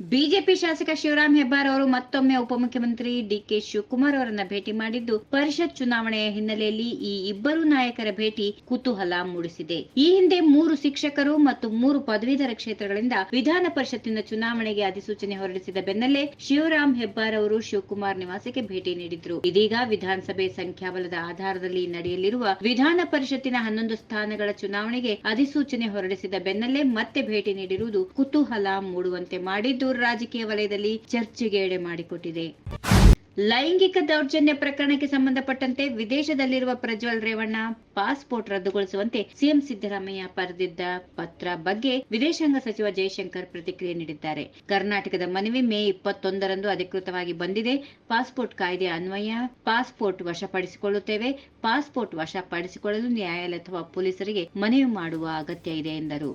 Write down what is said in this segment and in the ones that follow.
BJP ಶಾಸಕ ಶಿವರಾಮ್ ಹೆಬ್ಬಾರ್ ಅವರು ಮತ್ತೊಮ್ಮೆ ಉಪಮುಖ್ಯಮಂತ್ರಿ ಡಿಕೆ ಶಿವಕುಮಾರ್ ಅವರನ್ನ ಭೇಟಿ ಮಾಡಿದ್ದು, ಪರಿಷತ್ ಚುನಾವಣೆಯ ಹಿನ್ನೆಲೆಯಲ್ಲಿ ಈ ಇಬ್ಬರು ನಾಯಕರ ಭೇಟಿ ಕುತೂಹಲ ಮೂಡಿಸಿದೆ. ಈ ಹಿಂದೆ ಮೂರು ಶಿಕ್ಷಕರು ಮತ್ತು ಮೂರು ಪದವೀಧರ ಕ್ಷೇತ್ರಗಳಿಂದ ವಿಧಾನ ಪರಿಷತ್ತಿನ ಚುನಾವಣೆಗೆ ಅಧಿಸೂಚನೆ ಹೊರಡಿಸಿದ ಬೆನ್ನಲ್ಲೇ ಶಿವರಾಮ್ ಹೆಬ್ಬಾರ್ ಅವರು ಶಿವಕುಮಾರ್ ನಿವಾಸಕ್ಕೆ ಭೇಟಿ ನೀಡಿದ್ರು. ಇದೀಗ ವಿಧಾನಸಭೆ ಸಂಖ್ಯಾಬಲದ ಆಧಾರದಲ್ಲಿ ನಡೆಯಲಿರುವ ವಿಧಾನ ಪರಿಷತ್ತಿನ ಹನ್ನೊಂದು ಸ್ಥಾನಗಳ ಚುನಾವಣೆಗೆ ಅಧಿಸೂಚನೆ ಹೊರಡಿಸಿದ ಬೆನ್ನಲ್ಲೇ ಮತ್ತೆ ಭೇಟಿ ನೀಡಿರುವುದು ಕುತೂಹಲ ಮೂಡುವಂತೆ ಮಾಡಿದ್ದು ರಾಜಕೀಯ ವಲಯದಲ್ಲಿ ಚರ್ಚೆಗೆ ಎಡೆ ಮಾಡಿಕೊಟ್ಟಿದೆ. ಲೈಂಗಿಕ ದೌರ್ಜನ್ಯ ಪ್ರಕರಣಕ್ಕೆ ಸಂಬಂಧಪಟ್ಟಂತೆ ವಿದೇಶದಲ್ಲಿರುವ ಪ್ರಜ್ವಲ್ ರೇವಣ್ಣ ಪಾಸ್ಪೋರ್ಟ್ ರದ್ದುಗೊಳಿಸುವಂತೆ ಸಿಎಂ ಸಿದ್ದರಾಮಯ್ಯ ಬರೆದಿದ್ದ ಪತ್ರ ಬಗ್ಗೆ ವಿದೇಶಾಂಗ ಸಚಿವ ಜಯಶಂಕರ್ ಪ್ರತಿಕ್ರಿಯೆ ನೀಡಿದ್ದಾರೆ. ಕರ್ನಾಟಕದ ಮನವಿ ಮೇ ಇಪ್ಪತ್ತೊಂದರಂದು ಅಧಿಕೃತವಾಗಿ ಬಂದಿದೆ. ಪಾಸ್ಪೋರ್ಟ್ ಕಾಯ್ದೆ ಅನ್ವಯ, ಪಾಸ್ಪೋರ್ಟ್ ವಶಪಡಿಸಿಕೊಳ್ಳುತ್ತೇವೆ, ಪಾಸ್ಪೋರ್ಟ್ ವಶಪಡಿಸಿಕೊಳ್ಳಲು ನ್ಯಾಯಾಲಯ ಅಥವಾ ಪೊಲೀಸರಿಗೆ ಮನವಿ ಮಾಡುವ ಅಗತ್ಯ ಇದೆ ಎಂದರು.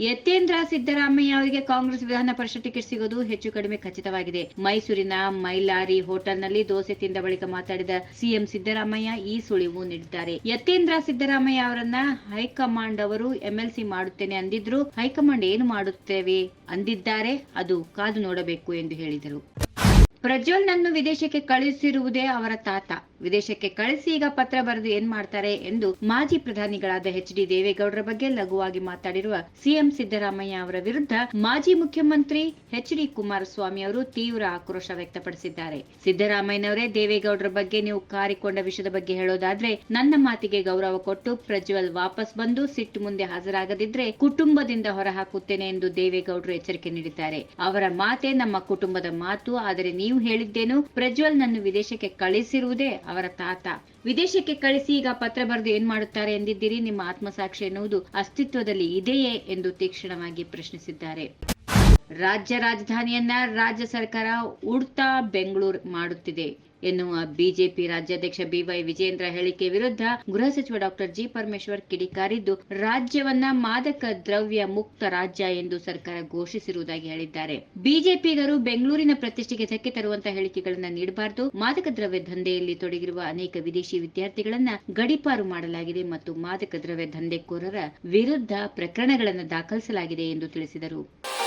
ಯತೇಂದ್ರ ಸಿದ್ದರಾಮಯ್ಯ ಅವರಿಗೆ ಕಾಂಗ್ರೆಸ್ ವಿಧಾನ ಪರಿಷತ್ ಟಿಕೆಟ್ ಸಿಗೋದು ಹೆಚ್ಚು ಕಡಿಮೆ ಖಚಿತವಾಗಿದೆ. ಮೈಸೂರಿನ ಮೈಲಾರಿ ಹೋಟೆಲ್ನಲ್ಲಿ ದೋಸೆ ತಿಂದ ಬಳಿಕ ಮಾತಾಡಿದ ಸಿಎಂ ಸಿದ್ದರಾಮಯ್ಯ ಈ ಸುಳಿವು ನೀಡಿದ್ದಾರೆ. ಯತೇಂದ್ರ ಸಿದ್ದರಾಮಯ್ಯ ಅವರನ್ನ ಹೈಕಮಾಂಡ್ ಅವರು ಎಂಎಲ್ಸಿ ಮಾಡುತ್ತೇನೆ ಅಂದಿದ್ರು. ಹೈಕಮಾಂಡ್ ಏನು ಮಾಡುತ್ತೇವೆ ಅಂದಿದ್ದಾರೆ. ಅದು ಕಾದು ನೋಡಬೇಕು ಎಂದು ಹೇಳಿದರು. ಪ್ರಜ್ವಲ್ ನನ್ನು ವಿದೇಶಕ್ಕೆ ಕಳುಹಿಸಿರುವುದೇ ಅವರ ತಾತ. ವಿದೇಶಕ್ಕೆ ಕಳಿಸಿ ಈಗ ಪತ್ರ ಬರೆದು ಏನ್ ಮಾಡ್ತಾರೆ ಎಂದು ಮಾಜಿ ಪ್ರಧಾನಿಗಳಾದ ಎಚ್ ಡಿ ದೇವೇಗೌಡರ ಬಗ್ಗೆ ಲಘುವಾಗಿ ಮಾತಾಡಿರುವ ಸಿಎಂ ಸಿದ್ದರಾಮಯ್ಯ ಅವರ ವಿರುದ್ಧ ಮಾಜಿ ಮುಖ್ಯಮಂತ್ರಿ ಎಚ್ ಡಿ ಕುಮಾರಸ್ವಾಮಿ ಅವರು ತೀವ್ರ ಆಕ್ರೋಶ ವ್ಯಕ್ತಪಡಿಸಿದ್ದಾರೆ. ಸಿದ್ದರಾಮಯ್ಯನವರೇ ದೇವೇಗೌಡರ ಬಗ್ಗೆ ನೀವು ಕಾರಿಕೊಂಡ ವಿಷಯದ ಬಗ್ಗೆ ಹೇಳೋದಾದ್ರೆ ನನ್ನ ಮಾತಿಗೆ ಗೌರವ ಕೊಟ್ಟು ಪ್ರಜ್ವಲ್ ವಾಪಸ್ ಬಂದು ಸಿಟ್ಟು ಮುಂದೆ ಹಾಜರಾಗದಿದ್ರೆ ಕುಟುಂಬದಿಂದ ಹೊರಹಾಕುತ್ತೇನೆ ಎಂದು ದೇವೇಗೌಡರು ಎಚ್ಚರಿಕೆ ನೀಡಿದ್ದಾರೆ. ಅವರ ಮಾತೆ ನಮ್ಮ ಕುಟುಂಬದ ಮಾತು, ಆದರೆ ನೀವು ಹೇಳಿದ್ದೇನು ಪ್ರಜ್ವಲ್ ನನ್ನು ವಿದೇಶಕ್ಕೆ ಕಳಿಸಿರುವುದೇ ಅವರ ತಾತ. ವಿದೇಶಕ್ಕೆ ಕಳಿಸಿ ಈಗ ಪತ್ರ ಬರೆದು ಏನ್ ಮಾಡುತ್ತಾರೆ ಎಂದಿದ್ದೀರಿ? ನಿಮ್ಮ ಆತ್ಮಸಾಕ್ಷಿ ಎನ್ನುವುದು ಅಸ್ತಿತ್ವದಲ್ಲಿ ಇದೆಯೇ ಎಂದು ತೀಕ್ಷ್ಣವಾಗಿ ಪ್ರಶ್ನಿಸಿದ್ದಾರೆ. ರಾಜ್ಯ ರಾಜಧಾನಿಯನ್ನ ರಾಜ್ಯ ಸರ್ಕಾರ ಉಡ್ತಾ ಬೆಂಗಳೂರು ಮಾಡುತ್ತಿದೆ ಎನ್ನುವ ಬಿಜೆಪಿ ರಾಜ್ಯಾಧ್ಯಕ್ಷ ಬಿವೈ ವಿಜೇಂದ್ರ ಹೇಳಿಕೆ ವಿರುದ್ಧ ಗೃಹ ಸಚಿವ ಡಾಕ್ಟರ್ ಜಿ ಪರಮೇಶ್ವರ್ ಕಿಡಿಕಾರಿದ್ದು ರಾಜ್ಯವನ್ನ ಮಾದಕ ದ್ರವ್ಯ ಮುಕ್ತ ರಾಜ್ಯ ಎಂದು ಸರ್ಕಾರ ಘೋಷಿಸಿರುವುದಾಗಿ ಹೇಳಿದ್ದಾರೆ. ಬಿಜೆಪಿಗರು ಬೆಂಗಳೂರಿನ ಪ್ರತಿಷ್ಠೆಗೆ ಧಕ್ಕೆ ತರುವಂತಹ ಹೇಳಿಕೆಗಳನ್ನ ನೀಡಬಾರದು. ಮಾದಕ ದ್ರವ್ಯ ದಂಧೆಯಲ್ಲಿ ತೊಡಗಿರುವ ಅನೇಕ ವಿದೇಶಿ ವಿದ್ಯಾರ್ಥಿಗಳನ್ನ ಗಡಿಪಾರು ಮಾಡಲಾಗಿದೆ ಮತ್ತು ಮಾದಕ ದ್ರವ್ಯ ದಂಧೆಕೋರರ ವಿರುದ್ಧ ಪ್ರಕರಣಗಳನ್ನು ದಾಖಲಿಸಲಾಗಿದೆ ಎಂದು ತಿಳಿಸಿದರು.